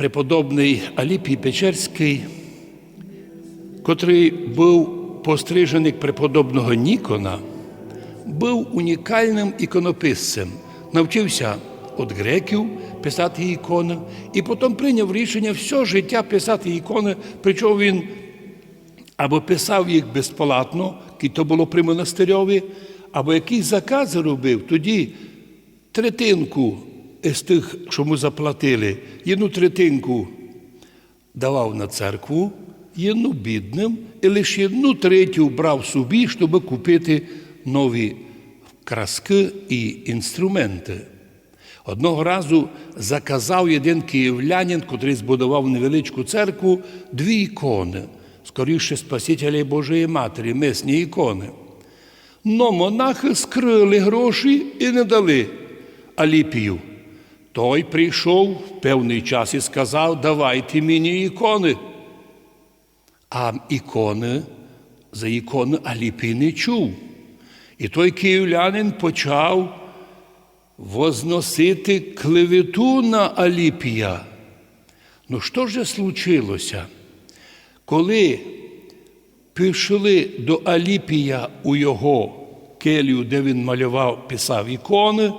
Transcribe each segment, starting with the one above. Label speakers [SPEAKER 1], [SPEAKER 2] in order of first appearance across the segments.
[SPEAKER 1] преподобний Аліпій Печерський, котрий був постриженик преподобного Нікона, був унікальним іконописцем, навчився від греків писати ікони, і потім прийняв рішення все життя писати ікони, причому він або писав їх безплатно, і то було при монастирьові, або якісь закази робив, тоді третинку з тих, що ми заплатили, одну третинку давав на церкву, одну бідним, і лише одну третю брав собі, щоб купити нові краски і інструменти. Одного разу заказав один київлянин, котрий збудував невеличку церкву, дві ікони, скоріше Спасителя Божої Матері, месні ікони. Но монахи скрили гроші і не дали Аліпію. Той прийшов певний час і сказав, давайте мені ікони. А ікони, за ікони Аліпій не чув. І той київлянин почав возносити клевету на Аліпія. Ну що ж случилося? Коли пішли до Аліпія у його келію, де він малював, писав ікони,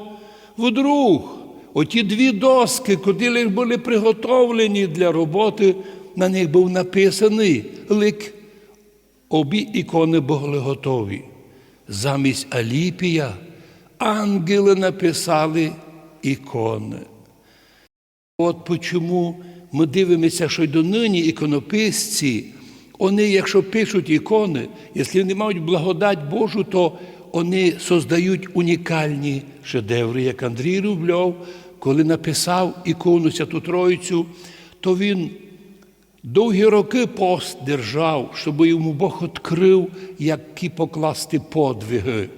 [SPEAKER 1] вдруг оті дві доски, куди були приготовлені для роботи, на них був написаний лик. Обі ікони були готові. Замість Аліпія ангели написали ікони. От чому ми дивимося, що й донині іконописці, вони, якщо пишуть ікони, якщо вони мають благодать Божу, то вони создають унікальні шедеври, як Андрій Рубльов, коли написав ікону Святу Троїцю, то він довгі роки пост держав, щоб йому Бог відкрив, які покласти подвиги.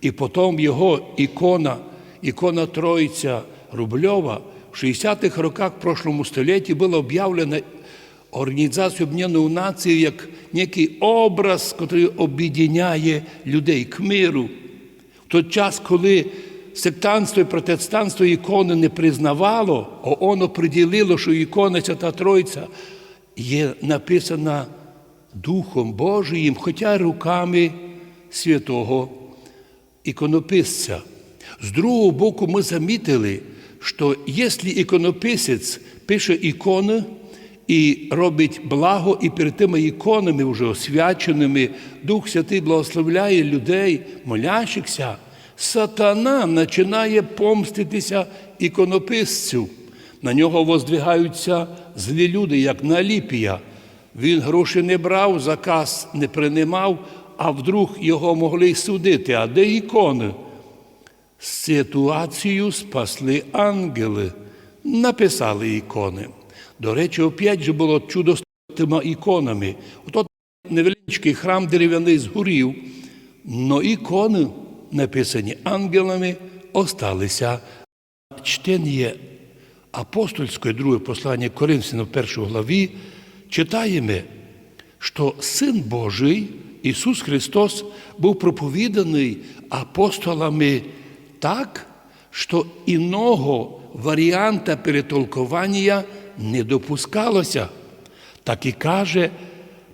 [SPEAKER 1] І потім його ікона, ікона Троїця Рубльова в 60-х роках прошлому столітті була об'явлена Організацією Об'єднаних Націй як некий образ, який об'єднає людей к миру. В той час, коли сектантство і протестанство ікони не признавало, ООН оприділило, що ікона Свята Тройця є написана Духом Божиїм, хоча руками святого іконописця. З другого боку, ми замітили, що якщо іконописець пише ікони і робить благо, і перед тими іконами, вже освяченими, Дух Святий благословляє людей, молящихся, сатана починає помститися іконописцю. На нього воздвигаються злі люди, як на Аліпія. Він гроші не брав, заказ не приймав, а вдруг його могли й судити. А де ікони? Ситуацію спасли ангели, написали ікони. До речі, опять же було чудо з тими іконами. Ото невеличкий храм дерев'яний згорів, но ікони, написані ангелами, осталися. Чтення апостольської друге послання Коринфянам в першій главі читаємо, що Син Божий, Ісус Христос, був проповіданий апостолами так, що іного варіанта перетолкування не допускалося. Так і каже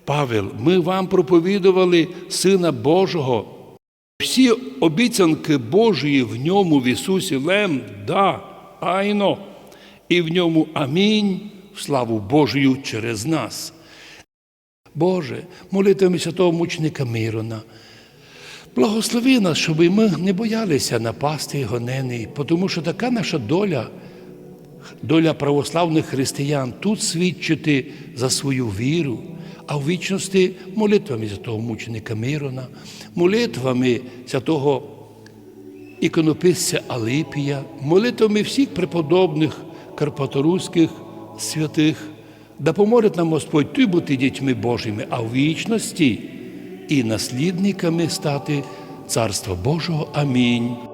[SPEAKER 1] Павел, ми вам проповідували Сина Божого. Всі обіцянки Божої в ньому в Ісусі Лем, да, айно, і в ньому амінь, в славу Божою через нас. Боже, молитвами святого мученика Мирона. Благослови нас, щоб ми не боялися напасти і гонений, тому що така наша доля, доля православних християн тут свідчити за свою віру, а в вічності молитвами святого мученика Мирона, молитвами святого іконописця Алипія, молитвами всіх преподобних карпаторуських святих, да поможе нам Господь ти бути дітьми Божими, а в вічності і наслідниками стати Царства Божого. Амінь.